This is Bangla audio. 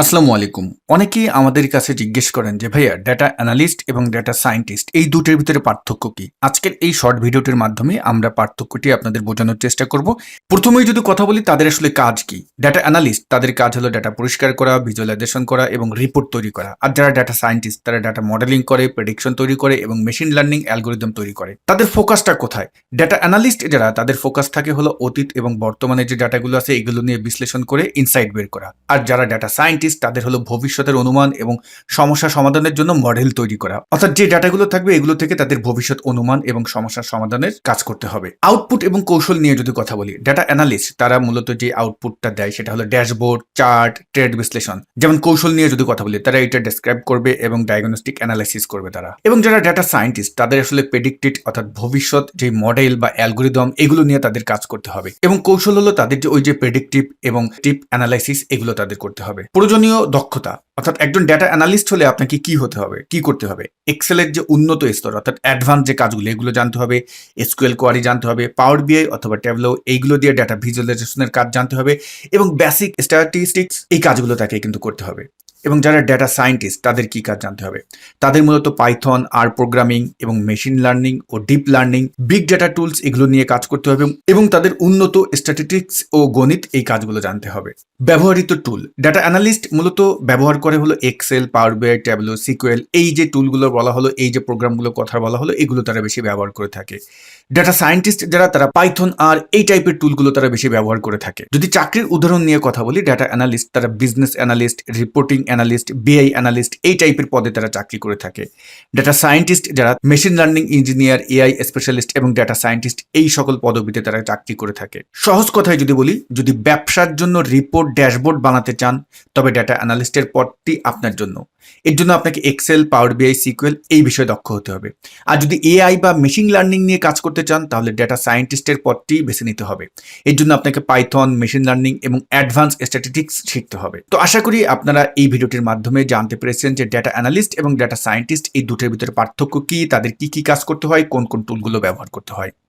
আসসালামু আলাইকুম। অনেকেই আমাদের কাছে জিজ্ঞেস করেন যে, ভাইয়া ডেটা অ্যানালিস্ট এবং ডেটা সায়েন্টিস্ট এই দুটোর ভিতরে পার্থক্য কি? আজকের এই শর্ট ভিডিওটির মাধ্যমে আমরা পার্থক্যটি আপনাদের বোঝানোর চেষ্টা করব। প্রথমেই যদি কথা বলি, তাদের আসলে কাজ কি? ডেটা অ্যানালিস্ট তাদের কাজ হলো ডেটা পরিষ্কার করা ভিজুয়ালাইজেশন করা এবং রিপোর্ট তৈরি করা। আর যারা ডেটা সায়েন্টিস্ট তারা ডেটা মডেলিং করে প্রেডিকশন তৈরি করে এবং মেশিন লার্নিং অ্যালগোরিদম তৈরি করে। তাদের ফোকাসটা কোথায়? ডেটা অ্যানালিস্ট যারা, তাদের ফোকাস থাকে হলো অতীত এবং বর্তমানে যে ডাটাগুলো আছে, এগুলো নিয়ে বিশ্লেষণ করে ইনসাইট বের করা। আর যারা ডেটা সায়েন্টিস্ট তাদের হলো ভবিষ্যতের অনুমান এবং সমস্যা সমাধানের জন্য মডেল তৈরি করা। অর্থাৎ যে ডাটাগুলো থাকবে, এগুলো থেকে তাদের ভবিষ্যৎ অনুমান এবং সমস্যার সমাধানের কাজ করতে হবে। আউটপুট এবং কৌশল নিয়ে যদি কথা বলি ডাটা অ্যানালিস্ট তারা মূলত যে আউটপুটটা দেয়, সেটা হলো ড্যাশবোর্ড চার্ট ট্রেড বিশ্লেষণ। যেমন কৌশল নিয়ে যদি কথা বলি, তারা এটা ডেসক্রাইব করবে এবং ডায়াগনস্টিক অ্যানালাইসিস করবে তারা। এবং যারা ডাটা সায়েন্টিস্ট তাদের আসলে প্রেডিক্টেড অর্থাৎ ভবিষ্যৎ যে মডেল বা অ্যালগোরিদম এগুলো নিয়ে তাদের কাজ করতে হবে। এবং কৌশল হলো তাদের যে ওই যে প্রেডিক্টিভ এবং টিপ অ্যানালাইসিস এগুলো তাদের করতে হবে। প্রয়োজনীয় দক্ষতা, অর্থাৎ একজন ডেটা অ্যানালিস্ট হলে আপনাকে কি হতে হবে, কি করতে হবে? এক্সেলের যে উন্নত স্তর, অর্থাৎ অ্যাডভান্স যে কাজগুলো, এগুলো জানতে হবে এসকিউএল কোয়ারি জানতে হবে পাওয়ার বিআই অথবা ট্যাবলো এইগুলো দিয়ে ডেটা ভিজুয়ালাইজেশনের কাজ জানতে হবে এবং বেসিক স্ট্যাটিস্টিক্স এই কাজগুলো তাকে কিন্তু করতে হবে। এবং যারা ডেটা সায়েন্টিস্ট তাদের কি কাজ জানতে হবে? তাদের মূলত পাইথন আর প্রোগ্রামিং এবং মেশিন লার্নিং ও deep learning big data tools এগুলো নিয়ে কাজ করতে হবে এবং তাদের উন্নত স্ট্যাটিস্টিক্স ও গণিত এই কাজগুলো জানতে হবে। ব্যবহৃত টুল ডাটা অ্যানালিস্ট মূলত ব্যবহার করে হলো এক্সেল পাওয়ার বিআই ট্যাবলো সিকুয়েল এই যে টুলগুলো বলা হলো, এই যে প্রোগ্রামগুলো কথা বলা হলো, এগুলো তারা বেশি ব্যবহার করে থাকে। ডেটা সায়েন্টিস্ট যারা, তারা পাইথন আর এই টাইপের টুলগুলো তারা বেশি ব্যবহার করে থাকে। যদি চাকরির উদাহরণ নিয়ে কথা বলি ডাটা অ্যানালিস্ট তারা business analyst reporting analyst BI analyst এই টাইপের পদে তারা চাকরি করে থাকে। ডেটা সায়েন্টিস্ট যারা machine learning engineer AI specialist এবং ডেটা সায়েন্টিস্ট এই সকল পদবিতে তারা চাকরি করে থাকে। সহজ কথায় যদি বলি, যদি ব্যবসার জন্য রিপোর্ট ড্যাশবোর্ড বানাতে চান, তবে ডেটা অ্যানালিস্টের পদটি আপনার জন্য। এর জন্য আপনাকে এক্সেল পাওয়ার বিআই সিকুয়েল এই বিষয়ে দক্ষ হতে হবে। আর যদি এআই বা মেশিন লার্নিং নিয়ে কাজ করতে চান, তাহলে ডেটা সায়েন্টিস্টের পদটি বেছে নিতে হবে। এর জন্য আপনাকে পাইথন মেশিন লার্নিং এবং অ্যাডভান্স স্ট্যাটিস্টিক্স শিখতে হবে। তো আশা করি আপনারা এই ভিডিওটির মাধ্যমে জানতে পেরেছেন যে ডেটা অ্যানালিস্ট এবং ডেটা সায়েন্টিস্ট এই দুটোর ভিতরে পার্থক্য কি, তাদের কি কি কাজ করতে হয়, কোন কোন টুলগুলো ব্যবহার করতে হয়।